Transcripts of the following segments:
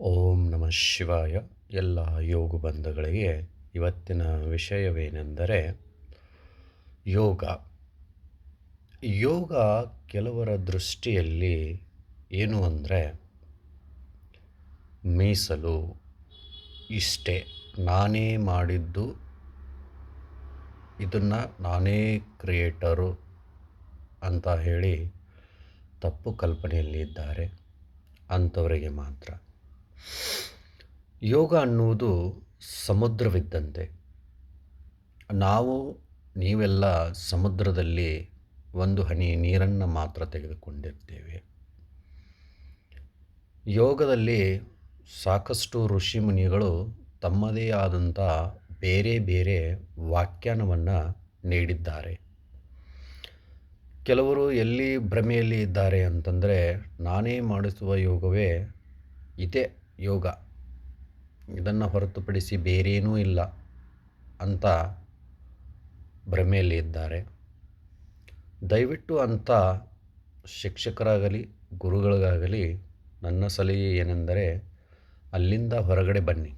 ಓಂ ನಮಃ ಶಿವಾಯ. ಎಲ್ಲ ಯೋಗ ಬಂಧಗಳಿಗೆ ಇವತ್ತಿನ ವಿಷಯವೇನೆಂದರೆ ಯೋಗ. ಯೋಗ ಕೆಲವರ ದೃಷ್ಟಿಯಲ್ಲಿ ಏನು ಅಂದರೆ ಮೀಸಲು ಇಷ್ಟೇ. ನಾನೇ ಮಾಡಿದ್ದು ಇದನ್ನು ನಾನೇ ಕ್ರಿಯೇಟರು ಅಂತ ಹೇಳಿ ತಪ್ಪು ಕಲ್ಪನೆಯಲ್ಲಿ ಇದ್ದಾರೆ ಅಂಥವರಿಗೆ ಮಾತ್ರ. ಯೋಗ ಅನ್ನುವುದು ಸಮುದ್ರವಿದ್ದಂತೆ. ನಾವು, ನೀವೆಲ್ಲ ಸಮುದ್ರದಲ್ಲಿ ಒಂದು ಹನಿ ನೀರನ್ನು ಮಾತ್ರ ತೆಗೆದುಕೊಂಡಿರ್ತೇವೆ. ಯೋಗದಲ್ಲಿ ಸಾಕಷ್ಟು ಋಷಿ ಮುನಿಗಳು ತಮ್ಮದೇ ಆದಂಥ ಬೇರೆ ಬೇರೆ ವ್ಯಾಖ್ಯಾನವನ್ನು ನೀಡಿದ್ದಾರೆ. ಕೆಲವರು ಎಲ್ಲಿ ಭ್ರಮೆಯಲ್ಲಿ ಇದ್ದಾರೆ ಅಂತಂದರೆ, ನಾನೇ ಮಾಡಿಸುವ ಯೋಗವೇ ಇದೇ. ಯೋಗ. ಇದನ್ನು ಹೊರತುಪಡಿಸಿ ಬೇರೇನೂ ಇಲ್ಲ ಅಂತ ಭ್ರಮೆಯಲ್ಲಿ ಇದ್ದಾರೆ. ದಯವಿಟ್ಟು ಅಂಥ ಶಿಕ್ಷಕರಾಗಲಿ, ಗುರುಗಳಿಗಾಗಲಿ ನನ್ನ ಸಲಹೆ ಏನೆಂದರೆ ಅಲ್ಲಿಂದ ಹೊರಗಡೆ ಬನ್ನಿ.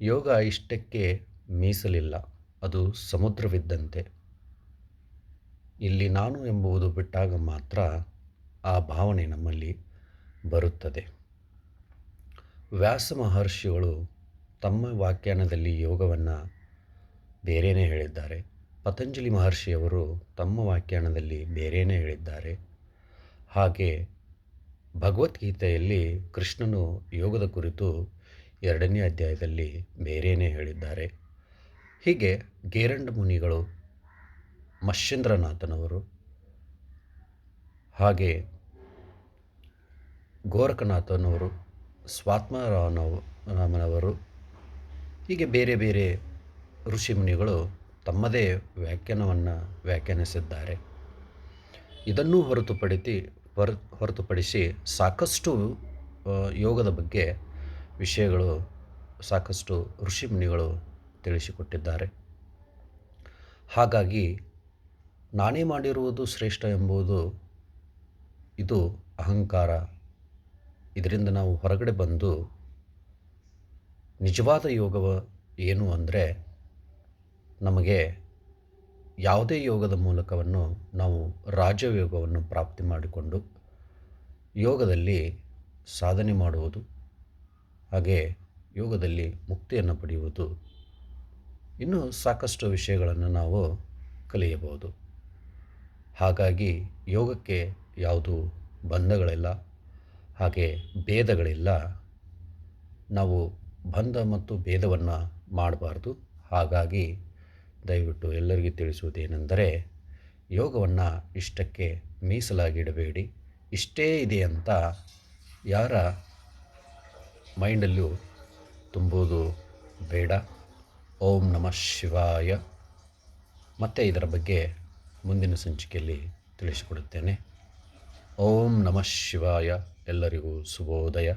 ಯೋಗ ಇಷ್ಟಕ್ಕೆ ಮೀಸಲಿಲ್ಲ, ಅದು ಸಮುದ್ರವಿದ್ದಂತೆ. ಇಲ್ಲಿ ನಾನು ಎಂಬುವುದು ಬಿಟ್ಟಾಗ ಮಾತ್ರ ಆ ಭಾವನೆ ನಮ್ಮಲ್ಲಿ ಬರುತ್ತದೆ. ವ್ಯಾಸ ಮಹರ್ಷಿಗಳು ತಮ್ಮ ವ್ಯಾಖ್ಯಾನದಲ್ಲಿ ಯೋಗವನ್ನು ಬೇರೆಯೇ ಹೇಳಿದ್ದಾರೆ. ಪತಂಜಲಿ ಮಹರ್ಷಿಯವರು ತಮ್ಮ ವ್ಯಾಖ್ಯಾನದಲ್ಲಿ ಬೇರೆಯೇ ಹೇಳಿದ್ದಾರೆ. ಹಾಗೆ ಭಗವದ್ಗೀತೆಯಲ್ಲಿ ಕೃಷ್ಣನು ಯೋಗದ ಕುರಿತು ಎರಡನೇ ಅಧ್ಯಾಯದಲ್ಲಿ ಬೇರೆಯೇ ಹೇಳಿದ್ದಾರೆ. ಹೀಗೆ ಗೇರಂಡ ಮುನಿಗಳು, ಮಶ್ಚಂದ್ರನಾಥನವರು, ಹಾಗೆ ಗೋರಖನಾಥನವರು ಸ್ವಾತ್ಮರಾವನವು ರಾಮನವರು, ಹೀಗೆ ಬೇರೆ ಬೇರೆ ಋಷಿಮುನಿಗಳು ತಮ್ಮದೇ ವ್ಯಾಖ್ಯಾನವನ್ನು ವ್ಯಾಖ್ಯಾನಿಸಿದ್ದಾರೆ. ಇದನ್ನು ಹೊರತುಪಡಿಸಿ ಹೊರ ಹೊರತುಪಡಿಸಿ ಸಾಕಷ್ಟು ಯೋಗದ ಬಗ್ಗೆ ವಿಷಯಗಳು ಸಾಕಷ್ಟು ಋಷಿಮುನಿಗಳು ತಿಳಿಸಿಕೊಟ್ಟಿದ್ದಾರೆ. ಹಾಗಾಗಿ ನಾನೇ ಮಾಡಿರುವುದು ಶ್ರೇಷ್ಠ ಎಂಬುದು ಇದು ಅಹಂಕಾರ. ಇದರಿಂದ ನಾವು ಹೊರಗಡೆ ಬಂದು ನಿಜವಾದ ಯೋಗವ ಏನು ಅಂದರೆ ನಮಗೆ ಯಾವುದೇ ಯೋಗದ ಮೂಲಕವನ್ನು ನಾವು ರಾಜಯೋಗವನ್ನು ಪ್ರಾಪ್ತಿ ಮಾಡಿಕೊಂಡು ಯೋಗದಲ್ಲಿ ಸಾಧನೆ ಮಾಡುವುದು, ಹಾಗೆ ಯೋಗದಲ್ಲಿ ಮುಕ್ತಿಯನ್ನು ಪಡೆಯುವುದು ಇನ್ನೂ ಸಾಕಷ್ಟು ವಿಷಯಗಳನ್ನು ನಾವು ಕಲಿಯಬಹುದು. ಹಾಗಾಗಿ ಯೋಗಕ್ಕೆ ಯಾವುದು ಬಂಧಗಳಿಲ್ಲ. ಹಾಗೆ ಭೇದಗಳಿಲ್ಲ. ನಾವು ಬಂಧ ಮತ್ತು ಭೇದವನ್ನು ಮಾಡಬಾರ್ದು. ಹಾಗಾಗಿ ದಯವಿಟ್ಟು ಎಲ್ಲರಿಗೂ ತಿಳಿಸುವುದೇನೆಂದರೆ, ಯೋಗವನ್ನು ಇಷ್ಟಕ್ಕೆ ಮೀಸಲಾಗಿಡಬೇಡಿ. ಇಷ್ಟೇ ಇದೆ ಅಂತ ಯಾರ ಮೈಂಡಲ್ಲೂ ತುಂಬುವುದು ಬೇಡ. ಓಂ ನಮಃ ಶಿವಾಯ. ಮತ್ತೆ ಇದರ ಬಗ್ಗೆ ಮುಂದಿನ ಸಂಚಿಕೆಯಲ್ಲಿ ತಿಳಿಸಿಕೊಡುತ್ತೇನೆ. ಓಂ ನಮಃ ಶಿವಾಯ. ಎಲ್ಲರಿಗೂ ಶುಭೋದಯ.